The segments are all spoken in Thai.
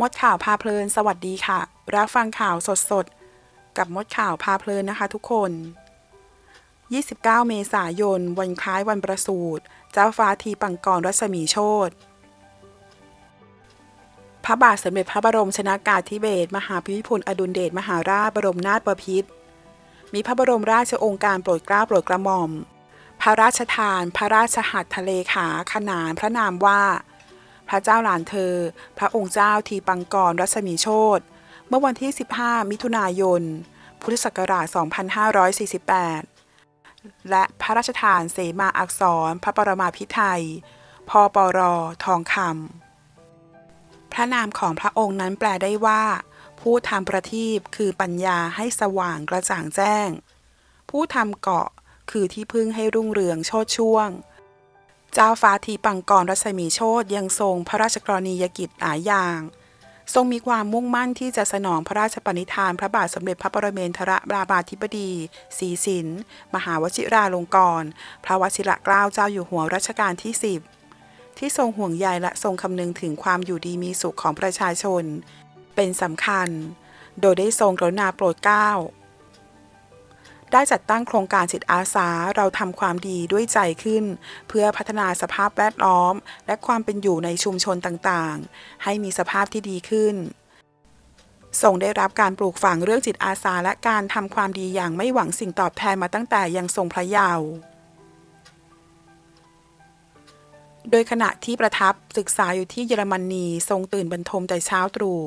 มดข่าวพาเพลิน สวัสดีค่ะ รับฟังข่าวสดๆกับมดข่าวพาเพลินนะคะทุกคน 29 เมษายน วันคล้ายวันประสูติเจ้าฟ้าทีปังกรรัศมีโชตพระบาทสมเด็จพระบรมชนากาธิเบศรมหาภูมิพลอดุลเดชมหาราชบรมนาถบพิตรมีพระบรมราชองค์การโปรดเกล้าโปรดกระหม่อม พระราชทาน พระราชหัตถเลขา ขนานพระนามว่า พระเจ้าหลานเธอ พระองค์เจ้าทีปังกรรัศมีโชตเมื่อวันที่ 15 มิถุนายน พุทธศักราช 2548 และพระราชทานเสมาอักษรพระปรมาภิไธยพปร ทองคำ พระนามของพระองค์นั้นแปลได้ว่า ผู้ทำประทีปคือปัญญาให้สว่างกระจ่างแจ้ง ผู้ทำเกาะคือที่พึ่งให้รุ่งเรืองโชดช่วง เจ้าฟ้าทีปังกรรัศมีโชตยังทรงพระราชกรณียกิจหลายอย่าง ทรงมีความมุ่งมั่นที่จะสนองพระราชปณิธาน พระบาทสมเด็จพระปรเมนทรราบาธิบดีศรีสินมหาวชิราลงกรณ์พระวชิระเกล้าเจ้าอยู่หัวรัชกาลที่10ที่ทรงห่วงใยและทรงคำนึงถึงความอยู่ดีมีสุขของประชาชน เป็นสำคัญ โดยได้ทรงกรุณาโปรดเกล้า ได้จัดตั้งโครงการจิตอาสาเราทำความดีด้วยใจขึ้น เพื่อพัฒนาสภาพแวดล้อม และความเป็นอยู่ในชุมชนต่างๆ ให้มีสภาพที่ดีขึ้นทรงได้รับการปลูกฝังเรื่องจิตอาสาและการทำความดีอย่างไม่หวังสิ่งตอบแทนมาตั้งแต่ยังทรงพระเยาว์โดยขณะที่ประทับศึกษาอยู่ที่เยอรมนีทรงตื่นบรรทมแต่เช้าตรู่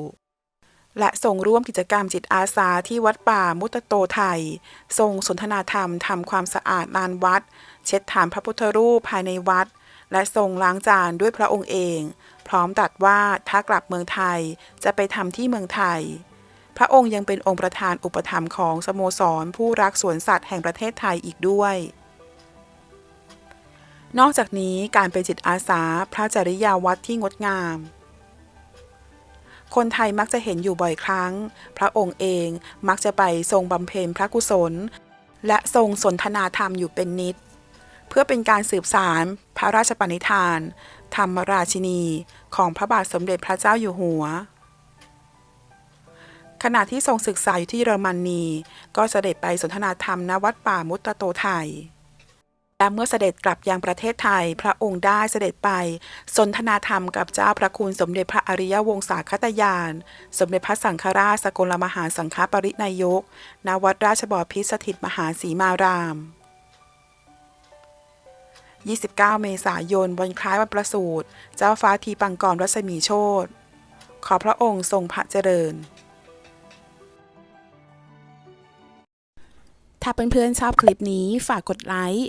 และทรงร่วมกิจกรรมจิตอาสาที่วัดป่ามุตโตไทย ทรงสนทนาธรรมทำความสะอาดลานวัด เช็ดฐานพระพุทธรูปภายในวัด และทรงล้างจานด้วยพระองค์เอง พร้อมตรัสว่าถ้ากลับเมืองไทยจะไปทำที่เมืองไทย พระองค์ยังเป็นองค์ประธานอุปถัมภ์ของสโมสรผู้รักสวนสัตว์แห่งประเทศไทยอีกด้วยนอกจากนี้การเป็นจิตอาสาพระจริยาวัดที่งดงาม คนไทยมักจะเห็นอยู่บ่อยครั้ง พระองค์เองมักจะไปทรงบำเพ็ญพระกุศล และทรงสนทนาธรรมอยู่เป็นนิด เพื่อเป็นการสืบสารพระราชปณิธาน ธรรมราชินีของพระบาทสมเด็จพระเจ้าอยู่หัว ขณะที่ทรงศึกษาอยู่ที่เยอรมนีก็เสด็จไปสนทนาธรรมณวัดป่ามุตตโตไทย และเมื่อเสด็จกลับยังประเทศไทย พระองค์ได้เสด็จไป สนทนาธรรมกับเจ้าพระคุณสมเด็จพระอริยวงศาคตยาน สมเด็จพระสังฆราชสกลมหาสังฆปรินายกณวัดราชบพิตรสถิตมหาสีมาราม 29 เมษายนวันคล้ายวันประสูติเจ้าฟ้าทีปังกรรัศมีโชตขอพระองค์ทรงพระเจริญถ้าเพื่อนๆชอบคลิปนี้ฝากกดไลค์